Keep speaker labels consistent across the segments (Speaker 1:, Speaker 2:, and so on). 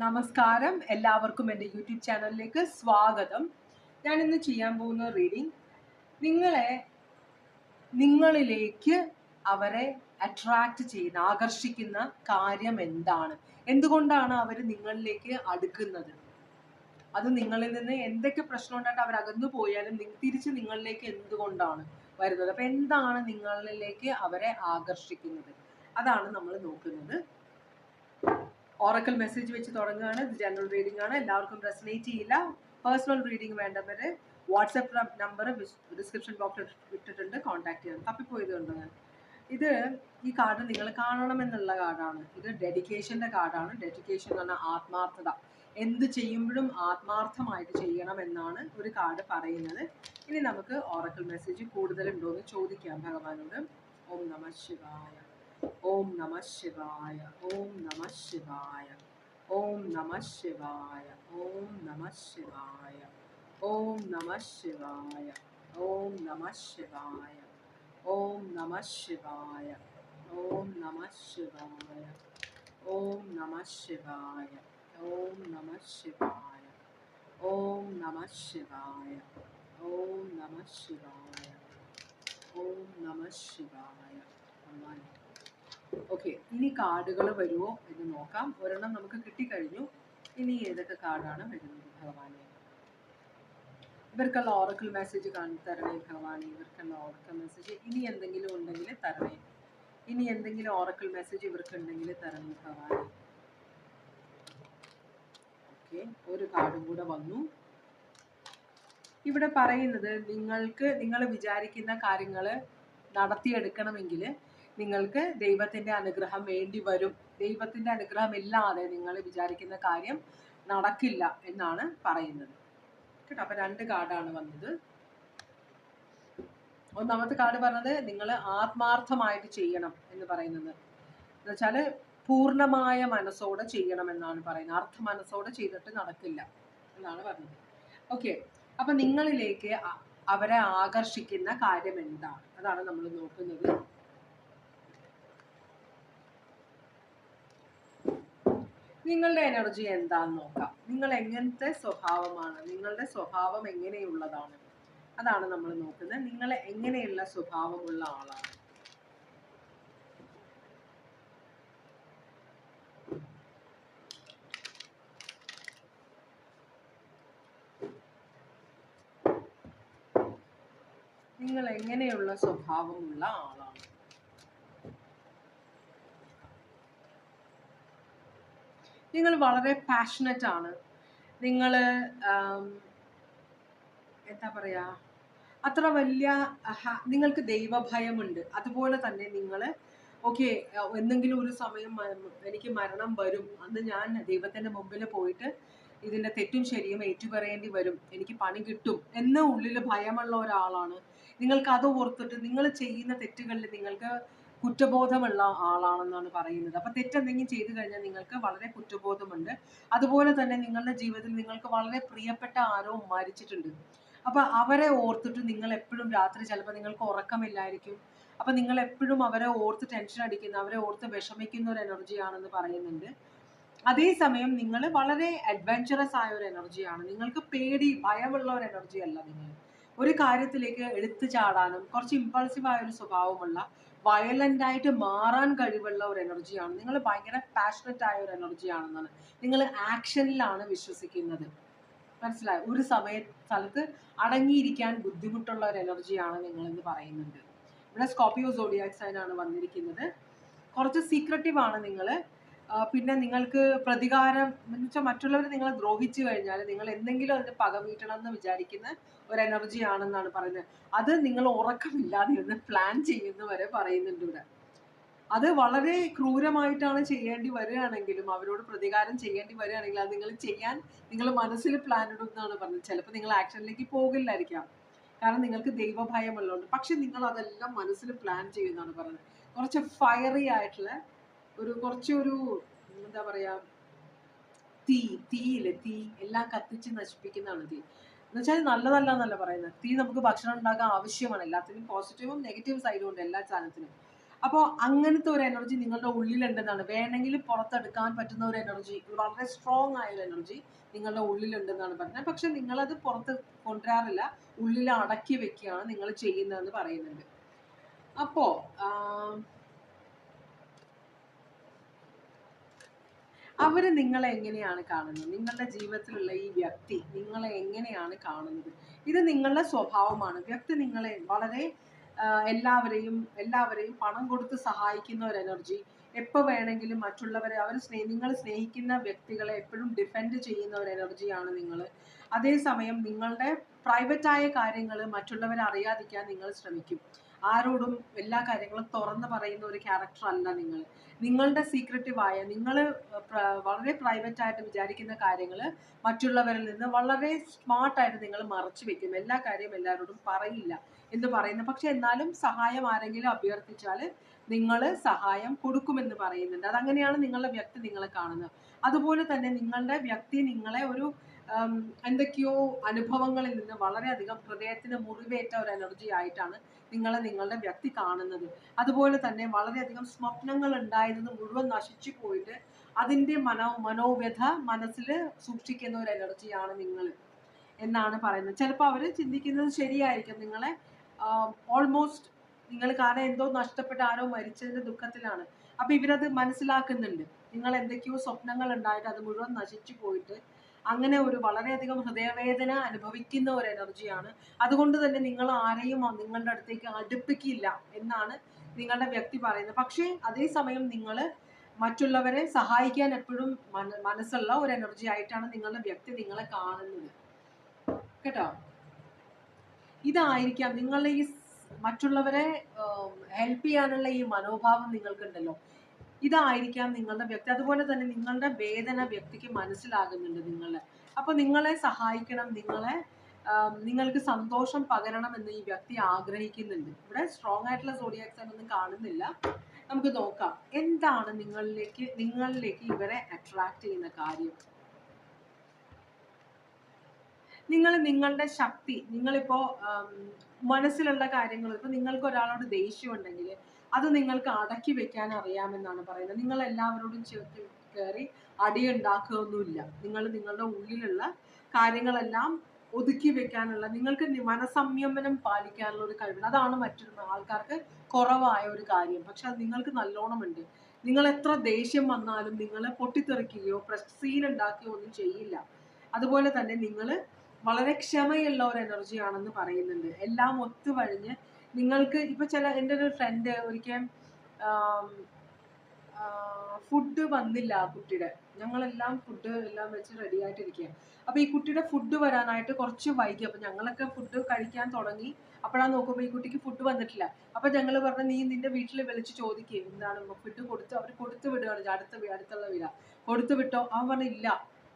Speaker 1: നമസ്കാരം. എല്ലാവർക്കും എന്റെ യൂട്യൂബ് ചാനലിലേക്ക് സ്വാഗതം. ഞാൻ ഇന്ന് ചെയ്യാൻ പോകുന്ന റീഡിംഗ് നിങ്ങളെ നിങ്ങളിലേക്ക് അവരെ അട്രാക്റ്റ് ചെയ്യുന്ന ആകർഷിക്കുന്ന കാര്യം എന്താണ്? എന്തുകൊണ്ടാണ് അവർ നിങ്ങളിലേക്ക് അടുക്കുന്നത്? അത് നിങ്ങളിൽ നിന്ന് എന്തൊക്കെ പ്രശ്നം ഉണ്ടായിട്ട് അവർ അകന്നു പോയാലും തിരിച്ച് നിങ്ങളിലേക്ക് എന്തുകൊണ്ടാണ് വരുന്നത്? അപ്പം എന്താണ് നിങ്ങളിലേക്ക് അവരെ ആകർഷിക്കുന്നത്? അതാണ് നമ്മൾ നോക്കുന്നത്. ഓറക്കൽ മെസ്സേജ് വെച്ച് തുടങ്ങുകയാണ്. ഇത് ജനറൽ റീഡിംഗ് ആണ്. എല്ലാവർക്കും റെസനേറ്റ് ചെയ്യില്ല. പേഴ്സണൽ റീഡിംഗ് വേണ്ടവർ വാട്സപ്പ് നമ്പർ ഡിസ്ക്രിപ്ഷൻ ബോക്സിൽ ഇട്ടിട്ടുണ്ട്. കോൺടാക്ട് ചെയ്യണം. തപ്പിപ്പോയത് കണ്ടോ ഞാൻ. ഇത് ഈ കാർഡ് നിങ്ങൾ കാണണമെന്നുള്ള കാർഡാണ് ഇത് ഡെഡിക്കേഷന്റെ കാർഡാണ് ഡെഡിക്കേഷൻ എന്ന് പറഞ്ഞാൽ ആത്മാർത്ഥത. എന്ത് ചെയ്യുമ്പോഴും ആത്മാർത്ഥമായിട്ട് ചെയ്യണം എന്നാണ് ഒരു കാർഡ് പറയുന്നത്. ഇനി നമുക്ക് ഓറക്കൽ മെസ്സേജ് കൂടുതലുണ്ടോ എന്ന് ചോദിക്കാം ഭഗവാനോട്. ഓം നമ ശിവായ. ഓം നമ ശിവായ ഓം നമ ശിവായ ഓം നമ ശിവായ ഓം നമ ശിവായ ഓം നമ ശിവായ ഓം നമ ശിവായ ഓം നമ ശിവായ ഓം നമ ശിവായ ഓം നമ ശിവായ ഓം നമ ശിവായ ഓം നമ ശിവായ ഓം നമ ശിവായ ഓം നമ ശിവായ ഭഗവാനെ ഓക്കെ ഇനി കാർഡുകൾ വരുമോ എന്ന് നോക്കാം. ഒരെണ്ണം നമുക്ക് കിട്ടിക്കഴിഞ്ഞു. ഇനി ഏതൊക്കെ കാർഡാണ് വരുന്നത് ഭഗവാനെ? ഇവർക്കുള്ള ഓറക്കൽ മെസ്സേജ് തരണേ ഭഗവാനെ ഇവർക്കുള്ള ഓറക്കൽ മെസ്സേജ് ഇനി എന്തെങ്കിലും ഉണ്ടെങ്കിൽ തരണേ. ഇനി എന്തെങ്കിലും ഓറക്കൽ മെസ്സേജ് ഇവർക്ക് ഉണ്ടെങ്കിൽ തരണേ ഭഗവാനെ. ഓക്കെ ഒരു കാർഡും കൂടെ വന്നു. ഇവിടെ പറയുന്നത് നിങ്ങൾക്ക് നിങ്ങൾ വിചാരിക്കുന്ന കാര്യങ്ങൾ നടത്തിയെടുക്കണമെങ്കിൽ നിങ്ങൾക്ക് ദൈവത്തിന്റെ അനുഗ്രഹം വേണ്ടി വരും. ദൈവത്തിന്റെ അനുഗ്രഹം ഇല്ലാതെ നിങ്ങൾ വിചാരിക്കുന്ന കാര്യം നടക്കില്ല എന്നാണ് പറയുന്നത്. കേട്ടോ അപ്പൊ രണ്ട് കാർഡാണ് വന്നത്. ഒന്നാമത്തെ കാർഡ് പറഞ്ഞത് നിങ്ങൾ ആത്മാർത്ഥമായിട്ട് ചെയ്യണം എന്ന് പറയുന്നത്. എന്നുവെച്ചാൽ പൂർണമായ മനസ്സോടെ ചെയ്യണം എന്നാണ് പറയുന്നത്. അർത്ഥ മനസ്സോടെ ചെയ്തിട്ട് നടക്കില്ല എന്നാണ് പറഞ്ഞത്. ഓക്കെ അപ്പൊ നിങ്ങളിലേക്ക് അവരെ ആകർഷിക്കുന്ന കാര്യം എന്താണ്? അതാണ് നമ്മൾ നോക്കുന്നത്. നിങ്ങളുടെ എനർജി എന്താന്ന് നോക്കാം. നിങ്ങൾ എങ്ങനത്തെ സ്വഭാവമാണ്? നിങ്ങളുടെ സ്വഭാവം എങ്ങനെയുള്ളതാണ്? അതാണ് നമ്മൾ നോക്കുന്നത്. നിങ്ങൾ എങ്ങനെയുള്ള സ്വഭാവമുള്ള ആളാണ്? നിങ്ങൾ എങ്ങനെയുള്ള സ്വഭാവമുള്ള ആളാണ്? നിങ്ങൾ വളരെ പാഷനറ്റ് ആണ്. നിങ്ങൾ എന്താ പറയുക അത്ര വലിയ നിങ്ങൾക്ക് ദൈവഭയമുണ്ട്. അതുപോലെ തന്നെ നിങ്ങൾ ഓക്കെ എന്തെങ്കിലും ഒരു സമയം എനിക്ക് മരണം വരും. അന്ന് ഞാൻ ദൈവത്തിന്റെ മുമ്പിൽ പോയിട്ട് ഇതിന്റെ തെറ്റും ശരിയും ഏറ്റുപറയേണ്ടി വരും. എനിക്ക് പണി കിട്ടും എന്ന ഉള്ളിൽ ഭയമുള്ള ഒരാളാണ്. നിങ്ങൾക്ക് അത് ഓർത്തിട്ട് നിങ്ങൾ ചെയ്യുന്ന തെറ്റുകളിൽ നിങ്ങൾക്ക് കുറ്റബോധമുള്ള ആളാണെന്നാണ് പറയുന്നത്. അപ്പൊ തെറ്റെന്തെങ്കിലും ചെയ്തു കഴിഞ്ഞാൽ നിങ്ങൾക്ക് വളരെ കുറ്റബോധമുണ്ട്. അതുപോലെ തന്നെ നിങ്ങളുടെ ജീവിതത്തിൽ നിങ്ങൾക്ക് വളരെ പ്രിയപ്പെട്ട ആരോ മരിച്ചിട്ടുണ്ട്. അപ്പൊ അവരെ ഓർത്തിട്ട് നിങ്ങൾ എപ്പോഴും രാത്രി ചിലപ്പോൾ നിങ്ങൾക്ക് ഉറക്കമില്ലായിരിക്കും. അപ്പൊ നിങ്ങൾ എപ്പോഴും അവരെ ഓർത്ത് ടെൻഷൻ അടിക്കുന്ന അവരെ ഓർത്ത് വിഷമിക്കുന്ന ഒരു എനർജിയാണെന്ന് പറയുന്നുണ്ട്. അതേസമയം നിങ്ങൾ വളരെ അഡ്വഞ്ചറസ് ആയ ഒരു എനർജിയാണ് നിങ്ങൾക്ക് പേടി ഭയമുള്ള ഒരു എനർജി അല്ല നിങ്ങൾ. ഒരു കാര്യത്തിലേക്ക് എടുത്തു ചാടാനും കുറച്ച് ഇമ്പൾസീവ് ആയ ഒരു സ്വഭാവമുള്ള വയലന്റ് ആയിട്ട് മാറാൻ കഴിവുള്ള ഒരു എനർജിയാണ് നിങ്ങൾ ഭയങ്കര പാഷനറ്റ് ആയ ഒരു എനർജിയാണെന്നാണ് നിങ്ങൾ ആക്ഷനിലാണ് വിശ്വസിക്കുന്നത്. മനസ്സിലായോ? ഒരു സമയ സ്ഥലത്ത് അടങ്ങിയിരിക്കാൻ ബുദ്ധിമുട്ടുള്ള ഒരു എനർജിയാണ് നിങ്ങൾ എന്ന് പറയുന്നുണ്ട്. ഇവിടെ സ്കോപ്പിയോ സോഡിയാക്സൈനാണ് വന്നിരിക്കുന്നത്. കുറച്ച് സീക്രട്ടീവ് ആണ് നിങ്ങൾ പിന്നെ നിങ്ങൾക്ക് പ്രതികാരം എന്ന് വെച്ചാൽ മറ്റുള്ളവർ നിങ്ങളെ ദ്രോഹിച്ചു കഴിഞ്ഞാൽ നിങ്ങൾ എന്തെങ്കിലും അതിന് പക വീട്ടണം എന്ന് വിചാരിക്കുന്ന ഒരു എനർജി ആണെന്നാണ് പറയുന്നത്. അത് നിങ്ങൾ ഉറക്കമില്ലാതിരുന്ന് പ്ലാൻ ചെയ്യുന്ന വരെ പറയുന്നുണ്ട് ഇവിടെ. അത് വളരെ ക്രൂരമായിട്ടാണ് ചെയ്യേണ്ടി വരികയാണെങ്കിലും അവരോട് പ്രതികാരം ചെയ്യേണ്ടി വരികയാണെങ്കിൽ അത് നിങ്ങൾ ചെയ്യാൻ നിങ്ങൾ മനസ്സിൽ പ്ലാൻ ഇടും എന്നാണ് പറഞ്ഞത്. ചിലപ്പോൾ നിങ്ങൾ ആക്ഷനിലേക്ക് പോകില്ലായിരിക്കാം. കാരണം നിങ്ങൾക്ക് ദൈവഭയം ഉള്ളതുകൊണ്ട് പക്ഷെ നിങ്ങൾ അതെല്ലാം മനസ്സിൽ പ്ലാൻ ചെയ്യുന്നതാണ് പറഞ്ഞത് കുറച്ച് ഫയറി ആയിട്ടുള്ള ഒരു കുറച്ചൊരു എന്താ പറയാ തീ തീയില്ലേ തീ എല്ലാം കത്തിച്ച് നശിപ്പിക്കുന്നതാണ് തീ. എന്നുവെച്ചാൽ നല്ലതല്ല എന്നല്ല പറയുന്നത്. തീ നമുക്ക് ഭക്ഷണം ഉണ്ടാക്കാൻ ആവശ്യമാണ്. എല്ലാത്തിനും പോസിറ്റീവും നെഗറ്റീവ് സൈഡും ഉണ്ട് എല്ലാ സാധനത്തിനും. അപ്പോൾ അങ്ങനത്തെ ഒരു എനർജി നിങ്ങളുടെ ഉള്ളിലുണ്ടെന്നാണ്. വേണമെങ്കിൽ പുറത്തെടുക്കാൻ പറ്റുന്ന ഒരു എനർജി വളരെ സ്ട്രോങ് ആയ ഒരു എനർജി നിങ്ങളുടെ ഉള്ളിലുണ്ടെന്നാണ് പറഞ്ഞത്. പക്ഷെ നിങ്ങളത് പുറത്ത് കൊണ്ടുവരാറില്ല. ഉള്ളിൽ അടക്കി വെക്കുകയാണ് നിങ്ങൾ ചെയ്യുന്നതെന്ന് പറയുന്നുണ്ട്. അപ്പോ ആം, അവർ നിങ്ങളെ എങ്ങനെയാണ് കാണുന്നത്? നിങ്ങളുടെ ജീവിതത്തിലുള്ള ഈ വ്യക്തി നിങ്ങളെ എങ്ങനെയാണ് കാണുന്നത്? ഇത് നിങ്ങളുടെ സ്വഭാവമാണ്. വ്യക്തി നിങ്ങളെ വളരെ എല്ലാവരെയും എല്ലാവരെയും പണം കൊടുത്ത് സഹായിക്കുന്ന ഒരു എനർജി. എപ്പോ വേണമെങ്കിലും മറ്റുള്ളവരെ അവർ സ്നേഹ നിങ്ങൾ സ്നേഹിക്കുന്ന വ്യക്തികളെ എപ്പോഴും ഡിഫെൻഡ് ചെയ്യുന്ന ഒരു എനർജിയാണ് നിങ്ങൾ അതേസമയം നിങ്ങളുടെ പ്രൈവറ്റ് ആയ കാര്യങ്ങൾ മറ്റുള്ളവരെ അറിയാതിരിക്കാൻ നിങ്ങൾ ശ്രമിക്കും. ആരോടും എല്ലാ കാര്യങ്ങളും തുറന്ന് പറയുന്ന ഒരു ക്യാരക്ടർ അല്ല നിങ്ങൾ. നിങ്ങളുടെ സീക്രട്ടീവായ നിങ്ങൾ വളരെ പ്രൈവറ്റ് ആയിട്ട് വിചാരിക്കുന്ന കാര്യങ്ങൾ മറ്റുള്ളവരിൽ നിന്ന് വളരെ സ്മാർട്ടായിട്ട് നിങ്ങൾ മറച്ചു വെക്കും. എല്ലാ കാര്യവും എല്ലാവരോടും പറയില്ല എന്ന് പറയുന്നു. പക്ഷെ എന്നാലും സഹായം ആരെങ്കിലും അഭ്യർത്ഥിച്ചാൽ നിങ്ങൾ സഹായം കൊടുക്കുമെന്ന് പറയുന്നുണ്ട്. അതങ്ങനെയാണ് നിങ്ങളുടെ വ്യക്തി നിങ്ങളെ കാണുന്നത്. അതുപോലെ തന്നെ നിങ്ങളുടെ വ്യക്തി നിങ്ങളെ ഒരു എന്തൊക്കെയോ അനുഭവങ്ങളിൽ നിന്ന് വളരെയധികം ഹൃദയത്തിന് മുറിവേറ്റ ഒരു എനർജി ആയിട്ടാണ് നിങ്ങളെ നിങ്ങളുടെ വ്യക്തി കാണുന്നത്. അതുപോലെ തന്നെ വളരെയധികം സ്വപ്നങ്ങൾ ഉണ്ടായിരുന്നത് മുഴുവൻ നശിച്ചു പോയിട്ട് അതിന്റെ മനോ മനോവ്യഥ മനസ്സിൽ സൂക്ഷിക്കുന്ന ഒരു എനർജിയാണ് നിങ്ങൾ എന്നാണ് പറയുന്നത്. ചിലപ്പോൾ അവർ ചിന്തിക്കുന്നത് ശരിയായിരിക്കും. നിങ്ങളെ ഓൾമോസ്റ്റ് നിങ്ങൾ കാരണം എന്തോ നഷ്ടപ്പെട്ട ആരോ മരിച്ചതിന്റെ ദുഃഖത്തിലാണ്. അപ്പൊ ഇവരത് മനസ്സിലാക്കുന്നുണ്ട്. നിങ്ങൾ എന്തൊക്കെയോ സ്വപ്നങ്ങൾ ഉണ്ടായിട്ട് അത് മുഴുവൻ നശിച്ചു പോയിട്ട് അങ്ങനെ ഒരു വളരെയധികം ഹൃദയവേദന അനുഭവിക്കുന്ന ഒരു എനർജിയാണ്. അതുകൊണ്ട് തന്നെ നിങ്ങൾ ആരെയും നിങ്ങളുടെ അടുത്തേക്ക് അടുപ്പിക്കില്ല എന്നാണ് നിങ്ങളുടെ വ്യക്തി പറയുന്നത്. പക്ഷേ അതേസമയം നിങ്ങൾ മറ്റുള്ളവരെ സഹായിക്കാൻ എപ്പോഴും മന- മനസ്സുള്ള ഒരു എനർജി ആയിട്ടാണ് നിങ്ങളുടെ വ്യക്തി നിങ്ങളെ കാണുന്നത്. കേട്ടോ? ഇതായിരിക്കാം നിങ്ങളുടെ ഈ മറ്റുള്ളവരെ ഹെൽപ്പ് ചെയ്യാനുള്ള ഈ മനോഭാവം നിങ്ങൾക്കുണ്ടല്ലോ. ഇതായിരിക്കാം നിങ്ങളുടെ വ്യക്തി. അതുപോലെ തന്നെ നിങ്ങളുടെ വേദന വ്യക്തിക്ക് മനസ്സിലാകുന്നുണ്ട് നിങ്ങളെ. അപ്പൊ നിങ്ങളെ സഹായിക്കണം നിങ്ങളെ നിങ്ങൾക്ക് സന്തോഷം പകരണം എന്ന് ഈ വ്യക്തി ആഗ്രഹിക്കുന്നുണ്ട്. ഇവിടെ സ്ട്രോങ് ആയിട്ടുള്ള സോഡിയാക് സൈൻ ഒന്നും കാണുന്നില്ല. നമുക്ക് നോക്കാം. എന്താണ് നിങ്ങളിലേക്ക് നിങ്ങളിലേക്ക് ഇവരെ അട്രാക്ട് ചെയ്യുന്ന കാര്യം? നിങ്ങൾ നിങ്ങളുടെ ശക്തി നിങ്ങളിപ്പോ മനസ്സിലുള്ള കാര്യങ്ങൾ ഇപ്പൊ നിങ്ങൾക്ക് ഒരാളോട് ദേഷ്യം ഉണ്ടെങ്കിൽ അത് നിങ്ങൾക്ക് അടക്കി വെക്കാൻ അറിയാമെന്നാണ് പറയുന്നത്. നിങ്ങൾ എല്ലാവരോടും ചേർത്ത് കയറി അടിയുണ്ടാക്കുകയൊന്നുമില്ല. നിങ്ങൾ നിങ്ങളുടെ ഉള്ളിലുള്ള കാര്യങ്ങളെല്ലാം ഒതുക്കി വെക്കാനുള്ള നിങ്ങൾക്ക് മനസംയമനം പാലിക്കാനുള്ള ഒരു കഴിവ്. അതാണ് മറ്റൊരു ആൾക്കാർക്ക് കുറവായ ഒരു കാര്യം. പക്ഷെ അത് നിങ്ങൾക്ക് നല്ലോണമുണ്ട്. നിങ്ങൾ എത്ര ദേഷ്യം വന്നാലും നിങ്ങളെ പൊട്ടിത്തെറിക്കുകയോ സീൻ ഉണ്ടാക്കുകയോ ഒന്നും ചെയ്യില്ല. അതുപോലെ തന്നെ നിങ്ങൾ വളരെ ക്ഷമയുള്ള ഒരു എനർജി ആണെന്ന് പറയുന്നുണ്ട്. എല്ലാം ഒത്തുവഴിഞ്ഞ് നിങ്ങൾക്ക് ഇപ്പൊ ചില എന്റെ ഒരു ഫ്രണ്ട് ഒരിക്കൽ ഫുഡ് വന്നില്ല ആ കുട്ടിയുടെ. ഞങ്ങളെല്ലാം ഫുഡ് എല്ലാം വെച്ച് റെഡി ആയിട്ടിരിക്കുകയാണ്. അപ്പൊ ഈ കുട്ടിയുടെ ഫുഡ് വരാനായിട്ട് കുറച്ച് വൈകി. അപ്പോൾ ഞങ്ങളൊക്കെ ഫുഡ് കഴിക്കാൻ തുടങ്ങി. അപ്പോഴാണ് നോക്കുമ്പോൾ ഈ കുട്ടിക്ക് ഫുഡ് വന്നിട്ടില്ല. അപ്പോൾ ഞങ്ങൾ പറഞ്ഞു നീ നിന്റെ വീട്ടിൽ വിളിച്ച് ചോദിക്കുക എന്താണ്? ഫുഡ് കൊടുത്ത് അവർ കൊടുത്തു വിടുകയാണ്. അടുത്ത അടുത്തുള്ള വീടാ. കൊടുത്തു വിട്ടോ? അവൻ പറഞ്ഞു ഇല്ല.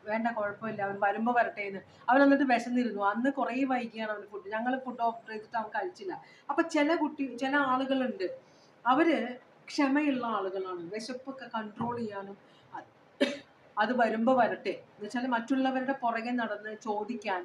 Speaker 1: വേണ്ട കുഴപ്പമില്ല അവൻ വരുമ്പോൾ വരട്ടെ എന്ന്. അവൻ എന്നിട്ട് വിശന്നിരുന്നു. അന്ന് കുറേ വൈകിയാണ് അവന് ഫുഡ് ഞങ്ങൾ ഫുഡ് ഓർഡർ ചെയ്തിട്ട് അവൻ കഴിച്ചില്ല. അപ്പം ചില കുട്ടി ചില ആളുകളുണ്ട്. അവർ ക്ഷമയുള്ള ആളുകളാണ്. വിശപ്പൊക്കെ കൺട്രോൾ ചെയ്യാനും അത് വരുമ്പോൾ വരുമ്പോ വരട്ടെ. എന്ന് വെച്ചാൽ മറ്റുള്ളവരുടെ പുറകെ നടന്ന് ചോദിക്കാൻ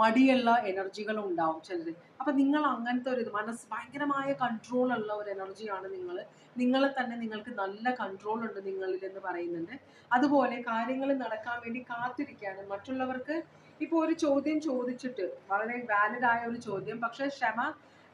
Speaker 1: മടിയുള്ള എനർജികളും ഉണ്ടാവും ചിലർ അപ്പൊ നിങ്ങൾ അങ്ങനത്തെ ഒരു മനസ്സ് ഭയങ്കരമായ കൺട്രോൾ ഉള്ള ഒരു എനർജിയാണ് നിങ്ങൾ. നിങ്ങളെ തന്നെ നിങ്ങൾക്ക് നല്ല കൺട്രോൾ ഉണ്ട് നിങ്ങളിൽ എന്ന് പറയുന്നുണ്ട്. അതുപോലെ കാര്യങ്ങൾ നടക്കാൻ വേണ്ടി കാത്തിരിക്കാനും മറ്റുള്ളവർക്ക് ഇപ്പൊ ഒരു ചോദ്യം ചോദിച്ചിട്ട് വളരെ വാലിഡ് ആയ ഒരു ചോദ്യം പക്ഷെ ക്ഷമ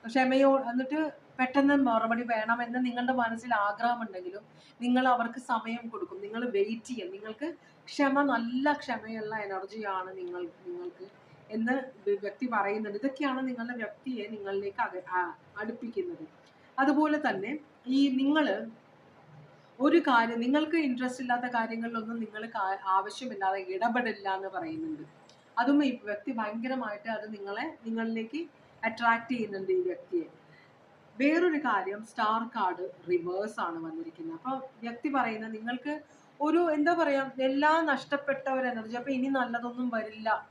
Speaker 1: ക്ഷമയോ എന്നിട്ട് പെട്ടെന്ന് മറുപടി വേണമെന്ന് നിങ്ങളുടെ മനസ്സിൽ ആഗ്രഹമുണ്ടെങ്കിലും നിങ്ങൾ അവർക്ക് സമയം കൊടുക്കും. നിങ്ങൾ വെയിറ്റ് ചെയ്യും. നിങ്ങൾക്ക് ക്ഷമ നല്ല ക്ഷമയുള്ള എനർജിയാണ് നിങ്ങൾ നിങ്ങൾക്ക് എന്ന് വ്യ- വ്യക്തി പറയുന്നുണ്ട്. ഇതൊക്കെയാണ് നിങ്ങളുടെ വ്യക്തിയെ നിങ്ങളിലേക്ക് അടുപ്പിക്കുന്നത്. അതുപോലെ തന്നെ ഈ നിങ്ങൾ ഒരു കാര്യം നിങ്ങൾക്ക് ഇൻട്രസ്റ്റ് ഇല്ലാത്ത കാര്യങ്ങളിലൊന്നും നിങ്ങൾ ആവശ്യമില്ലാതെ ഇടപെടില്ല എന്ന് പറയുന്നുണ്ട്. അതും ഈ വ്യക്തി ഭയങ്കരമായിട്ട് അത് നിങ്ങളെ നിങ്ങളിലേക്ക് അട്രാക്ട് ചെയ്യുന്നുണ്ട് ഈ വ്യക്തിയെ. വേറൊരു കാര്യം സ്റ്റാർ കാർഡ് റിവേഴ്സ് ആണ് വന്നിരിക്കുന്നത്. അപ്പൊ വ്യക്തി പറയുന്നത് നിങ്ങൾക്ക് ഒരു എന്താ പറയാ എല്ലാം നഷ്ടപ്പെട്ട ഒരു എനർജി അപ്പൊ ഇനി നല്ലതൊന്നും വരില്ല.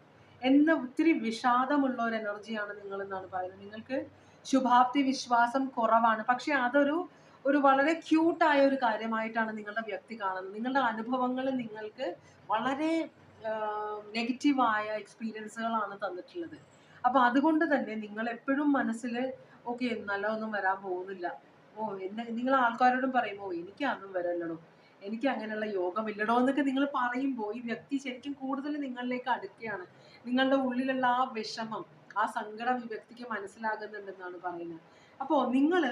Speaker 1: എന്ന ഒത്തിരി വിഷാദമുള്ള ഒരു എനർജിയാണ് നിങ്ങൾ എന്നാണ് പറയുന്നത്. നിങ്ങൾക്ക് ശുഭാപ്തി വിശ്വാസം കുറവാണ്. പക്ഷെ അതൊരു ഒരു വളരെ ക്യൂട്ടായ ഒരു കാര്യമായിട്ടാണ് നിങ്ങളുടെ വ്യക്തി കാണുന്നത്. നിങ്ങളുടെ അനുഭവങ്ങൾ നിങ്ങൾക്ക് വളരെ നെഗറ്റീവായ എക്സ്പീരിയൻസുകളാണ് തന്നിട്ടുള്ളത്. അപ്പൊ അതുകൊണ്ട് തന്നെ നിങ്ങൾ എപ്പോഴും മനസ്സിൽ ഓക്കെ നല്ലതൊന്നും വരാൻ പോകുന്നില്ല. ഓ എന്നെ നിങ്ങൾ ആൾക്കാരോടും പറയുമോ ഓ എനിക്ക് അതൊന്നും വരല്ലടോ. എനിക്ക് അങ്ങനെയുള്ള യോഗമില്ലടോ എന്നൊക്കെ നിങ്ങൾ പറയുമ്പോൾ ഈ വ്യക്തി ശരിക്കും കൂടുതൽ നിങ്ങളിലേക്ക് അടുക്കുകയാണ്. നിങ്ങളുടെ ഉള്ളിലുള്ള ആ വിഷമം ആ സങ്കടം ഈ വ്യക്തിക്ക് മനസ്സിലാകുന്നുണ്ടെന്നാണ് പറയുന്നത്. അപ്പോൾ നിങ്ങൾ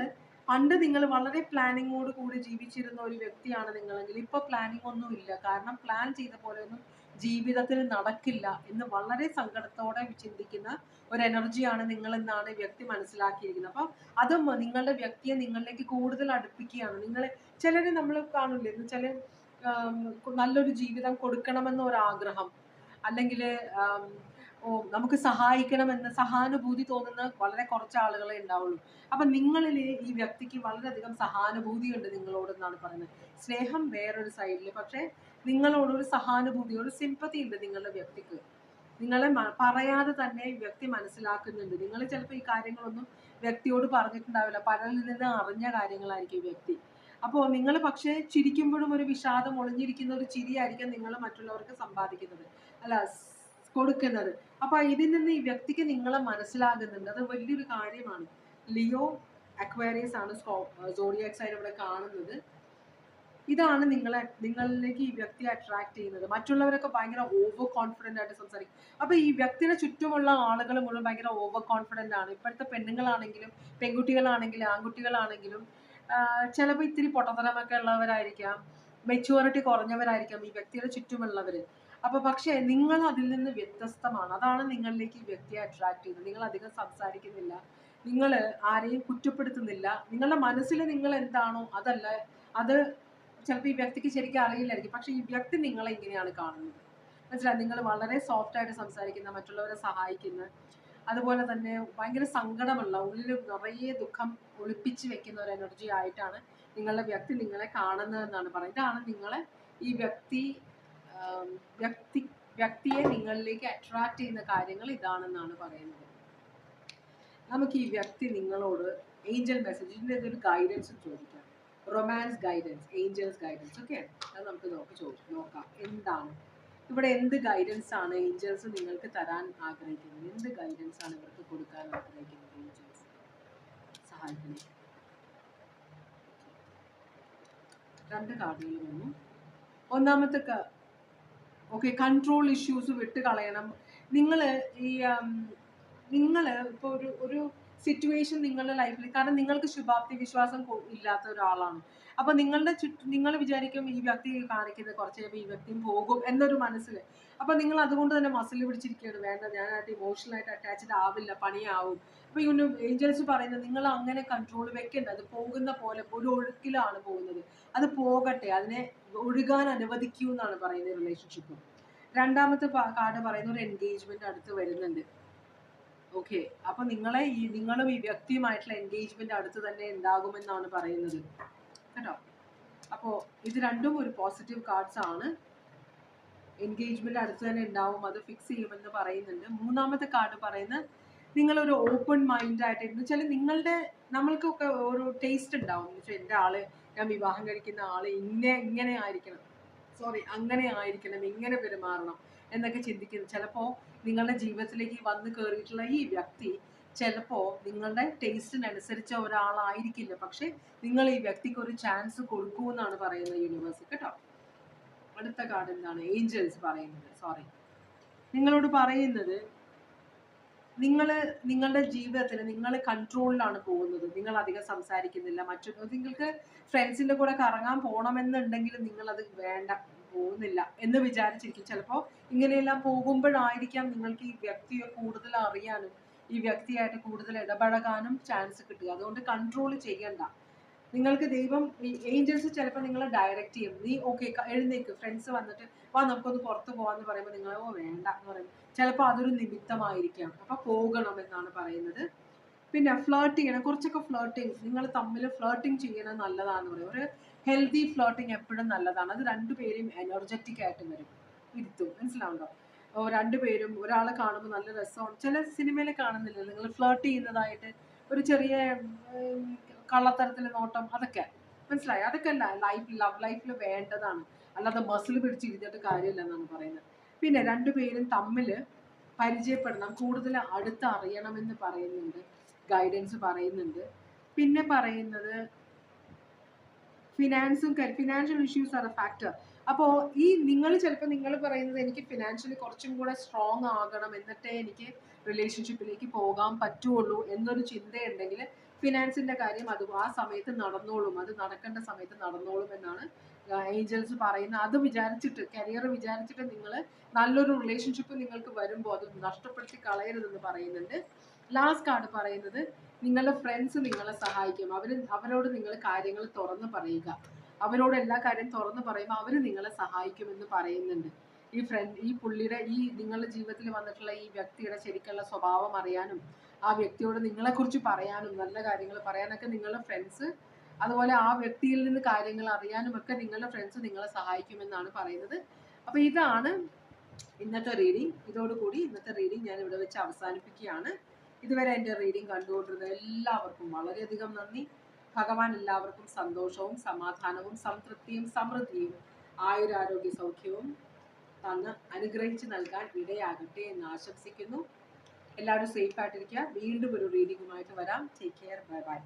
Speaker 1: പണ്ട് നിങ്ങൾ വളരെ പ്ലാനിങ്ങോട് കൂടി ജീവിച്ചിരുന്ന ഒരു വ്യക്തിയാണ് നിങ്ങളെങ്കിൽ ഇപ്പൊ പ്ലാനിങ് ഒന്നും ഇല്ല. കാരണം പ്ലാൻ ചെയ്ത പോലെയൊന്നും ജീവിതത്തിൽ നടക്കില്ല എന്ന് വളരെ സങ്കടത്തോടെ ചിന്തിക്കുന്ന ഒരു എനർജിയാണ് നിങ്ങൾ എന്നാണ് വ്യക്തി മനസ്സിലാക്കിയിരിക്കുന്നത്. അപ്പൊ അതും നിങ്ങളുടെ വ്യക്തിയെ നിങ്ങളിലേക്ക് കൂടുതൽ അടുപ്പിക്കുകയാണ്. നിങ്ങൾ ചിലര് നമ്മൾ കാണില്ലേ എന്ന് വെച്ചാൽ ആം, നല്ലൊരു ജീവിതം കൊടുക്കണമെന്ന ഒരാഗ്രഹം. അല്ലെങ്കിൽ നമുക്ക് സഹായിക്കണമെന്ന് സഹാനുഭൂതി തോന്നുന്ന വളരെ കുറച്ച് ആളുകളെ ഉണ്ടാവുള്ളൂ. അപ്പൊ നിങ്ങളിൽ ഈ വ്യക്തിക്ക് വളരെയധികം ഉണ്ട് നിങ്ങളോടെന്നാണ് പറയുന്നത്. സ്നേഹം വേറൊരു സൈഡിൽ പക്ഷേ നിങ്ങളോട് ഒരു സഹാനുഭൂതി ഒരു സിമ്പതി ഉണ്ട് നിങ്ങളുടെ വ്യക്തിക്ക്. നിങ്ങളെ പറയാതെ തന്നെ വ്യക്തി മനസ്സിലാക്കുന്നുണ്ട്. നിങ്ങൾ ചിലപ്പോൾ ഈ കാര്യങ്ങളൊന്നും വ്യക്തിയോട് പറഞ്ഞിട്ടുണ്ടാവില്ല. പലരിൽ നിന്ന് അറിഞ്ഞ കാര്യങ്ങളായിരിക്കും വ്യക്തി. അപ്പോൾ നിങ്ങൾ പക്ഷേ ചിരിക്കുമ്പോഴും ഒരു വിഷാദം ഒളിഞ്ഞിരിക്കുന്ന ഒരു ചിരിയായിരിക്കും നിങ്ങൾ മറ്റുള്ളവർക്ക് സമ്പാദിക്കുന്നത് അല്ല കൊടുക്കുന്നത്. അപ്പൊ ഇതിൽ നിന്ന് ഈ വ്യക്തിക്ക് നിങ്ങളെ മനസ്സിലാകുന്നുണ്ട്. അത് വലിയൊരു കാര്യമാണ്. ലിയോ അക്വേറിയസ് ആണ് സോഡിയാക് സൈഡ് ഇവിടെ കാണുന്നത്. ഇതാണ് നിങ്ങളെ നിങ്ങളിലേക്ക് ഈ വ്യക്തിയെ അട്രാക്ട് ചെയ്യുന്നത്. മറ്റുള്ളവരൊക്കെ ഭയങ്കര ഓവർ കോൺഫിഡന്റ് ആയിട്ട് സംസാരിക്കും. അപ്പൊ ഈ വ്യക്തിയുടെ ചുറ്റുമുള്ള ആളുകൾ മുഴുവൻ ഭയങ്കര ഓവർ കോൺഫിഡന്റ് ആണ്. ഇപ്പോഴത്തെ പെണ്ണുങ്ങളാണെങ്കിലും പെൺകുട്ടികളാണെങ്കിലും ആൺകുട്ടികളാണെങ്കിലും ചിലപ്പോൾ ഇത്തിരി പൊട്ടത്തരമൊക്കെ ഉള്ളവരായിരിക്കാം. മെച്യൂരിറ്റി കുറഞ്ഞവരായിരിക്കാം ഈ വ്യക്തിയുടെ ചുറ്റുമുള്ളവർ അപ്പൊ പക്ഷേ നിങ്ങൾ അതിൽ നിന്ന് വ്യത്യസ്തമാണ്. അതാണ് നിങ്ങളിലേക്ക് ഈ വ്യക്തിയെ അട്രാക്ട് ചെയ്യുന്നത്. നിങ്ങൾ അധികം സംസാരിക്കുന്നില്ല. നിങ്ങൾ ആരെയും കുറ്റപ്പെടുത്തുന്നില്ല. നിങ്ങളുടെ മനസ്സിൽ നിങ്ങൾ എന്താണോ അതല്ല അത് ചിലപ്പോൾ ഈ വ്യക്തിക്ക് ശരിക്കും അറിയില്ലായിരിക്കും. പക്ഷെ ഈ വ്യക്തി നിങ്ങളെ ഇങ്ങനെയാണ് കാണുന്നത്. മനസ്സിലായി? നിങ്ങൾ വളരെ സോഫ്റ്റ് ആയിട്ട് സംസാരിക്കുന്ന മറ്റുള്ളവരെ സഹായിക്കുന്ന അതുപോലെ തന്നെ ഭയങ്കര സങ്കടമുള്ള ഉള്ളിൽ നിറയെ ദുഃഖം ഒളിപ്പിച്ച് വെക്കുന്ന ഒരു എനർജി ആയിട്ടാണ് നിങ്ങളുടെ വ്യക്തി നിങ്ങളെ കാണുന്നതെന്നാണ് പറയുന്നത്. ഇതാണ് നിങ്ങളെ ഈ വ്യക്തി വ്യക്തി വ്യക്തിയെ നിങ്ങളിലേക്ക് അട്രാക്ട് ചെയ്യുന്ന കാര്യങ്ങൾ ഇതാണെന്നാണ് പറയുന്നത്. നമുക്ക് ഈ വ്യക്തി നിങ്ങളോട് ഏഞ്ചൽ മെസ്സേജ് ഇതിന്റെ ഒരു ഗൈഡൻസ് ചോദിക്കാം. Romance guidance angels guidance okay അത് നമുക്ക് നോക്കി ചോദിക്കാം നോക്കാം. എന്താണ്? ഇവിടെ എന്ത് ഗൈഡൻസ് ആണ് ഏഞ്ചൽസ് നിങ്ങൾക്ക് തരാൻ ആഗ്രഹിക്കുന്നത്? എന്ത് ഗൈഡൻസ് ആണ് ഇവർക്ക് കൊടുക്കാൻ ആഗ്രഹിക്കുന്നത് ഏഞ്ചൽസ് രണ്ട് കാർഡുകൾ വന്നു ഒന്നാമത്തെ ഓക്കെ കൺട്രോൾ ഇഷ്യൂസ് വിട്ട് കളയണം നിങ്ങൾ ഈ നിങ്ങൾ ഇപ്പോൾ ഒരു ഒരു സിറ്റുവേഷൻ നിങ്ങളുടെ ലൈഫിൽ കാരണം നിങ്ങൾക്ക് ശുഭാപ്തി വിശ്വാസം ഇല്ലാത്ത ഒരാളാണ്. അപ്പൊ നിങ്ങളുടെ ചുറ്റും നിങ്ങൾ വിചാരിക്കും ഈ വ്യക്തി കാണിക്കുന്നത് കുറച്ച് ഈ വ്യക്തിയും പോകും എന്നൊരു മനസ്സിൽ അപ്പൊ നിങ്ങൾ അതുകൊണ്ട് തന്നെ മസിൽ പിടിച്ചിരിക്കുകയാണ്. വേണ്ട ഞാനായിട്ട് ഇമോഷണൽ ആയിട്ട് അറ്റാച്ച്ഡ് ആവില്ല പണിയാവും. അപ്പൊ യൂണു ഏഞ്ചൽസ് പറയുന്നത് നിങ്ങൾ അങ്ങനെ കൺട്രോൾ വെക്കണ്ട. അത് പോകുന്ന പോലെ ഒരു ഒഴുക്കിലാണ് പോകുന്നത്. അത് പോകട്ടെ അതിനെ ഒഴുകാൻ അനുവദിക്കൂ എന്നാണ് പറയുന്നത് റിലേഷൻഷിപ്പ് രണ്ടാമത്തെ കാർഡ് പറയുന്ന ഒരു എൻഗേജ്മെന്റ് അടുത്ത് വരുന്നുണ്ട്. ഓക്കെ അപ്പൊ നിങ്ങളെ ഈ നിങ്ങളും ഈ വ്യക്തിയുമായിട്ടുള്ള എൻഗേജ്മെന്റ് അടുത്ത് തന്നെ ഉണ്ടാകുമെന്നാണ് പറയുന്നത്. കേട്ടോ? അപ്പോ ഇത് രണ്ടും ഒരു പോസിറ്റീവ് കാർഡ്സ് ആണ്. എൻഗേജ്മെന്റ് അടുത്ത് തന്നെ ഉണ്ടാവും അത് ഫിക്സ് ചെയ്യുമെന്ന് പറയുന്നുണ്ട്. മൂന്നാമത്തെ കാർഡ് പറയുന്നത് നിങ്ങളൊരു ഓപ്പൺ മൈൻഡ് ആയിട്ട് എന്ന് വെച്ചാൽ നിങ്ങളുടെ നമ്മൾക്കൊക്കെ ഒരു ടേസ്റ്റ് ഉണ്ടാവും. എന്ന് വെച്ചാൽ എന്റെ ആൾ ഞാൻ വിവാഹം കഴിക്കുന്ന ആൾ ഇങ്ങനെ ഇങ്ങനെ ആയിരിക്കണം. സോറി അങ്ങനെ ആയിരിക്കണം ഇങ്ങനെ പെരുമാറണം എന്നൊക്കെ ചിന്തിക്കുന്നു. ചിലപ്പോൾ നിങ്ങളുടെ ജീവിതത്തിലേക്ക് വന്ന് കയറിയിട്ടുള്ള ഈ വ്യക്തി ചിലപ്പോൾ നിങ്ങളുടെ ടേസ്റ്റിനനുസരിച്ച ഒരാളായിരിക്കില്ല. പക്ഷെ നിങ്ങൾ ഈ വ്യക്തിക്ക് ഒരു ചാൻസ് കൊടുക്കൂ എന്നാണ് പറയുന്നത് യൂണിവേഴ്സ് കേട്ടോ? അടുത്ത കാർഡ് എന്താണ്? ഏഞ്ചൽസ് പറയുന്നത്. സോറി നിങ്ങളോട് പറയുന്നത് നിങ്ങൾ നിങ്ങളുടെ ജീവിതത്തിൽ നിങ്ങൾ കൺട്രോളിലാണ് പോകുന്നത്. നിങ്ങൾ അധികം സംസാരിക്കുന്നില്ല. മറ്റു നിങ്ങൾക്ക് ഫ്രണ്ട്സിന്റെ കൂടെ കറങ്ങാൻ പോകണമെന്നുണ്ടെങ്കിലും നിങ്ങൾ അത് വേണ്ട. പോകുന്നില്ല എന്ന് വിചാരിച്ചിരിക്കും. ചിലപ്പോൾ ഇങ്ങനെയെല്ലാം പോകുമ്പോഴായിരിക്കാം നിങ്ങൾക്ക് ഈ വ്യക്തിയെ കൂടുതൽ അറിയാനും ഈ വ്യക്തിയായിട്ട് കൂടുതൽ ഇടപഴകാനും ചാൻസ് കിട്ടുക. അതുകൊണ്ട് കൺട്രോൾ ചെയ്യണ്ട. നിങ്ങൾക്ക് ദൈവം ഈ ഏഞ്ചൽസ് ചിലപ്പോൾ നിങ്ങളെ ഡയറക്റ്റ് ചെയ്യും. നീ ഓക്കെ എഴുന്നേക്ക്. ഫ്രണ്ട്സ് വന്നിട്ട് വാ നമുക്കൊന്ന് പുറത്ത് പോവാന്ന് പറയുമ്പോൾ നിങ്ങൾ ഓ വേണ്ട എന്ന് പറയും ചിലപ്പോൾ അതൊരു നിമിത്തമായിരിക്കാം. അപ്പൊ പോകണം എന്നാണ് പറയുന്നത്. പിന്നെ ഫ്ലേർട്ട് ചെയ്യണം കുറച്ചൊക്കെ ഫ്ലേർട്ടിങ് നിങ്ങൾ തമ്മിൽ ഫ്ലേർട്ടിങ് ചെയ്യണം നല്ലതാണെന്ന് പറയും. ഒരു ഹെൽത്തി ഫ്ലോട്ടിങ് എപ്പോഴും നല്ലതാണ്. അത് രണ്ടുപേരെയും എനർജറ്റിക് ആയിട്ട് വരും. ഇരുത്തും. മനസ്സിലാവുണ്ടോ? രണ്ടുപേരും ഒരാളെ കാണുമ്പോൾ നല്ല രസമാണ്. ചില സിനിമയിൽ കാണുന്നില്ല? നിങ്ങൾ ഫ്ലേർട്ട് ചെയ്യുന്നതായിട്ട് ഒരു ചെറിയ കള്ളത്തരത്തിലെ നോട്ടം അതൊക്കെ. മനസ്സിലായി? അതൊക്കെ അല്ല. ലൈഫ് ലവ് ലൈഫിൽ വേണ്ടതാണ്. അല്ലാതെ മസിൽ പിടിച്ചിരുന്നിട്ട് കാര്യമില്ല എന്നാണ് പറയുന്നത്. പിന്നെ രണ്ടുപേരും തമ്മിൽ പരിചയപ്പെടണം. കൂടുതൽ അടുത്ത് അറിയണമെന്ന് പറയുന്നുണ്ട്. ഗൈഡൻസ് പറയുന്നുണ്ട്. പിന്നെ പറയുന്നത് ഫിനാൻസും ഫിനാൻഷ്യൽ ഇഷ്യൂസ് എ ഫാക്ടർ അപ്പോൾ ഈ നിങ്ങൾ ചിലപ്പോൾ നിങ്ങൾ പറയുന്നത് എനിക്ക് ഫിനാൻഷ്യലി കുറച്ചും കൂടെ സ്ട്രോങ് ആകണം എന്നിട്ടേ എനിക്ക് റിലേഷൻഷിപ്പിലേക്ക് പോകാൻ പറ്റുള്ളൂ എന്നൊരു ചിന്തയുണ്ടെങ്കിൽ ഫിനാൻസിന്റെ കാര്യം അത് ആ സമയത്ത് നടന്നോളും അത് നടക്കേണ്ട സമയത്ത് നടന്നോളും എന്നാണ് ഏഞ്ചൽസ് പറയുന്നത്. അത് വിചാരിച്ചിട്ട് കരിയർ വിചാരിച്ചിട്ട് നിങ്ങൾ നല്ലൊരു റിലേഷൻഷിപ്പ് നിങ്ങൾക്ക് വരുമ്പോൾ അത് നഷ്ടപ്പെടുത്തി കളയരുതെന്ന് പറയുന്നുണ്ട്. ലാസ്റ്റ് കാർഡ് പറയുന്നത് നിങ്ങളുടെ ഫ്രണ്ട്സ് നിങ്ങളെ സഹായിക്കും. അവർ അവരോട് നിങ്ങൾ കാര്യങ്ങൾ തുറന്ന് പറയുക. അവരോട് എല്ലാ കാര്യം തുറന്ന് പറയുമ്പോൾ അവർ നിങ്ങളെ സഹായിക്കുമെന്ന് പറയുന്നുണ്ട്. ഈ ഫ്രണ്ട് ഈ പുള്ളിയുടെ ഈ നിങ്ങളുടെ ജീവിതത്തിൽ വന്നിട്ടുള്ള ഈ വ്യക്തിയുടെ ശരിക്കുള്ള സ്വഭാവം അറിയാനും ആ വ്യക്തിയോട് നിങ്ങളെക്കുറിച്ച് പറയാനും നല്ല കാര്യങ്ങൾ പറയാനൊക്കെ നിങ്ങളുടെ ഫ്രണ്ട്സ് അതുപോലെ ആ വ്യക്തിയിൽ നിന്ന് കാര്യങ്ങൾ അറിയാനും ഒക്കെ നിങ്ങളുടെ ഫ്രണ്ട്സ് നിങ്ങളെ സഹായിക്കുമെന്നാണ് പറയുന്നത്. അപ്പോൾ ഇതാണ് ഇന്നത്തെ റീഡിങ് ഇതോടുകൂടി ഇന്നത്തെ റീഡിങ് ഞാൻ ഇവിടെ വെച്ച് അവസാനിപ്പിക്കുകയാണ്. ഇതുവരെ എന്റെ റീഡിംഗ് കണ്ടുകൊണ്ടിരുന്ന എല്ലാവർക്കും വളരെയധികം നന്ദി. ഭഗവാൻ എല്ലാവർക്കും സന്തോഷവും സമാധാനവും സംതൃപ്തിയും സമൃദ്ധിയും ആയുരാരോഗ്യ സൗഖ്യവും തന്ന് അനുഗ്രഹിച്ച് നൽകാൻ ഇടയാകട്ടെ എന്ന് ആശംസിക്കുന്നു. എല്ലാവരും സേഫ് ആയിട്ടിരിക്കുക. വീണ്ടും ഒരു റീഡിങ്ങുമായിട്ട് വരാം. Take care bye bye